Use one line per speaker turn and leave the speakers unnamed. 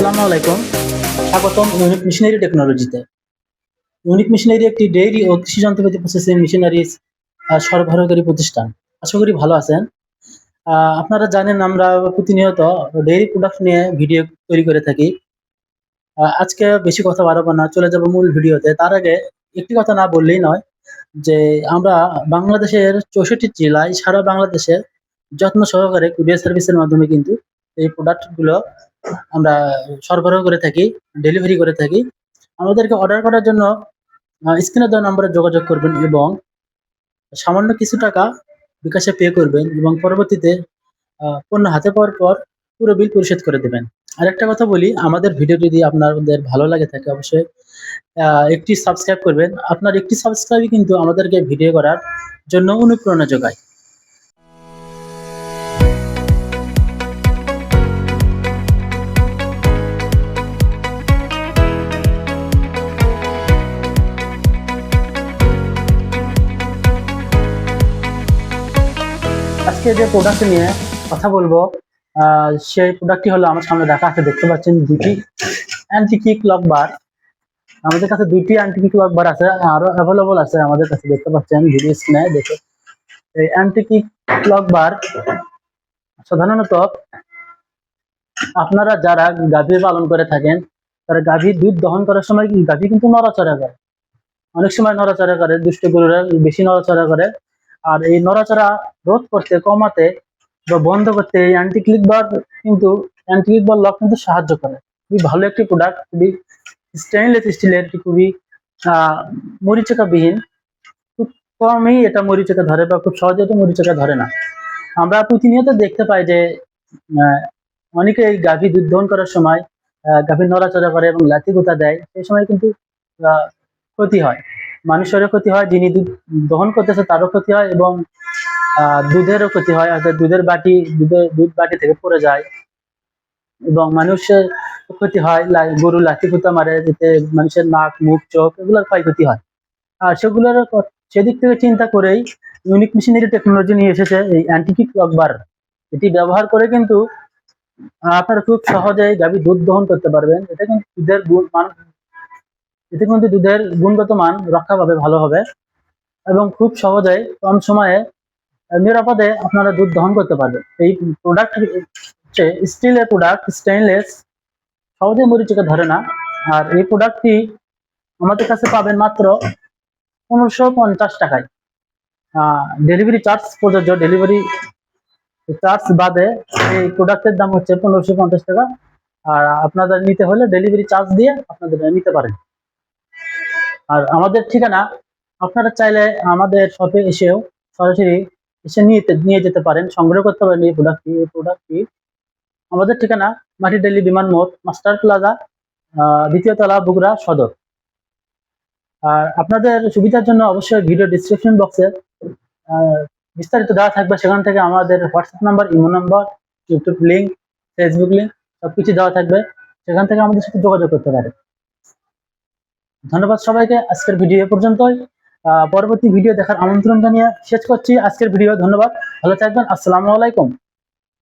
আসসালামু আলাইকুম। স্বাগতম ইউনিক মিশনারি টেকনোলজিতে। ইউনিক মিশনারি একটি ডেইরি ও কৃষি যন্ত্রপাতি প্রসেসিং মেশিনারি সরবরাহকারী প্রতিষ্ঠান। আশা করি ভালো আছেন। আপনারা জানেন আমরা প্রতিনিয়ত ডেইরি প্রোডাক্ট নিয়ে ভিডিও তৈরি করে থাকি। আজকে বেশি কথা বাড়াবো না, চলে যাব মূল ভিডিওতে। তার আগে একটি কথা না বললেই নয় যে আমরা বাংলাদেশের চৌষট্টি জেলায় সারা বাংলাদেশে যত্ন সহকারে কুরিয়ার সার্ভিসের মাধ্যমে কিন্তু এই প্রোডাক্টগুলো আমরা সরবরাহ করে থাকি ডেলিভারি করে থাকি। আমাদেরকে অর্ডার করার জন্য স্ক্রিনে দেওয়া নম্বরে যোগাযোগ করবেন এবং সামান্য কিছু টাকা বিকাশে পে করবেন এবং পরবর্তীতে পণ্য হাতে পাওয়ার পর পুরো বিল পরিশোধ করে দেবেন। আরেকটা কথা বলি, আমাদের ভিডিও যদি আপনাদের ভালো লাগে থাকে অবশ্যই একটি সাবস্ক্রাইব করবেন। আপনার একটি সাবস্ক্রাইবই কিন্তু আমাদেরকে ভিডিও করার জন্য অনুপ্রেরণা যোগায়। আজকে যে প্রোডাক্ট নিয়ে কথা বলব সেই প্রোডাক্টটি হলো আমার সামনে রাখা আছে, দেখতে পাচ্ছেন দুটি অ্যান্টি কিক লক বার আমাদের কাছে দুটি অ্যান্টি কিক লক বার আছে, আরও অ্যাভেলেবল আছে আমাদের কাছে, দেখতে পাচ্ছেন ভিডিও স্ক্রিনে দেখে। এই অ্যান্টি কিক লক বার সাধারণত আপনারা যারা গাভী পালন করে থাকেন, তারা গাভীর দুধ দহন করার সময় গাভী কিন্তু নড়াচড়া করে। অনেক সময় নড়াচড়া করে, দুষ্ট গরুরা বেশি নড়াচড়া করে। আর এই নড়াচড়া রোধ করতে, কমাতে বা বন্ধ করতে এই অ্যান্টি ক্লিক বার কিন্তু অ্যান্টি ক্লিক বার লক কিন্তু সাহায্য করে। খুবই ভালো একটি প্রোডাক্ট খুবই স্টেনলেস স্টিলের খুবই আহ মরিচাকা বিহীন খুব কমই এটা মরিচাকা ধরে বা খুব সহজে এটা মরিচাকা ধরে না। আমরা প্রতিনিয়ত দেখতে পাই যে অনেকে এই গাভী দুধ করার সময় গাভীর নড়াচড়া করে এবং লাথি গুতা দেয়, সেই সময় কিন্তু ক্ষতি হয়। মানুষেরও ক্ষতি হয়, যিনি দুধ দহন করতেছে তারও ক্ষতি হয় এবং দুধেরও ক্ষতি হয়। অর্থাৎ দুধের বাটি, দুধের, দুধ বাটি থেকে পড়ে যায় এবং মানুষের ক্ষতি হয়। গরু লাঠি কুতা মারে যেতে মানুষের নাক, মুখ, চোখ এগুলোর ক্ষয়ক্ষতি হয়। আর সেগুলোর সেদিক থেকে চিন্তা করেই ইউনিক মেশিনারি টেকনোলজি নিয়ে এসেছে এই অ্যান্টিকিক লকবার এটি ব্যবহার করে কিন্তু, আপনারা খুব সহজেই গাভী দুধ দহন করতে পারবেন। এটা কিন্তু দুধের মান এতে কিন্তু দুধের গুণগত মান রক্ষা পাবে ভালো হবে এবং খুব সহজেই কম সময়ে নিরাপদে আপনারা দুধ দহন করতে পারবেন। এই প্রোডাক্ট হচ্ছে স্টিলের প্রোডাক্ট স্টেইনলেস সহজে মরিচিকা ধরে না। আর এই প্রোডাক্টটি আমাদের কাছে পাবেন মাত্র পনেরোশো পঞ্চাশ টাকায়। ডেলিভারি চার্জ প্রযোজ্য। ডেলিভারি চার্জ বাদে এই প্রোডাক্টের দাম হচ্ছে পনেরোশো পঞ্চাশ টাকা। আর আপনাদের নিতে হলে ডেলিভারি চার্জ দিয়ে আপনাদের নিতে পারেন। আর আমাদের ঠিকানা আপনারা চাইলে আমাদের শপে এসেও সরাসরি এসে নিয়ে নিয়ে যেতে পারেন, সংগ্রহ করতে পারেন এই প্রোডাক্টটি এই প্রোডাক্টটি আমাদের ঠিকানা মাটিডালি বিমান মোড়, মাস্টার প্লাজা দ্বিতীয় তলা, বগুড়া সদর। আর আপনাদের সুবিধার জন্য অবশ্যই ভিডিও ডিসক্রিপশন বক্সে বিস্তারিত দেওয়া থাকবে। সেখান থেকে আমাদের WhatsApp number imo number YouTube link Facebook link সবকিছু দেওয়া থাকবে। সেখান থেকে আমাদের সাথে যোগাযোগ করতে পারে ধন্যবাদ সবাইকে, আজকের ভিডিও পর্যন্তই। পরবর্তী ভিডিও দেখার আমন্ত্রণ জানিয়ে শেষ করছি। আজকের ভিডিও ধন্যবাদ। ভালো থাকবেন। আসসালামু আলাইকুম।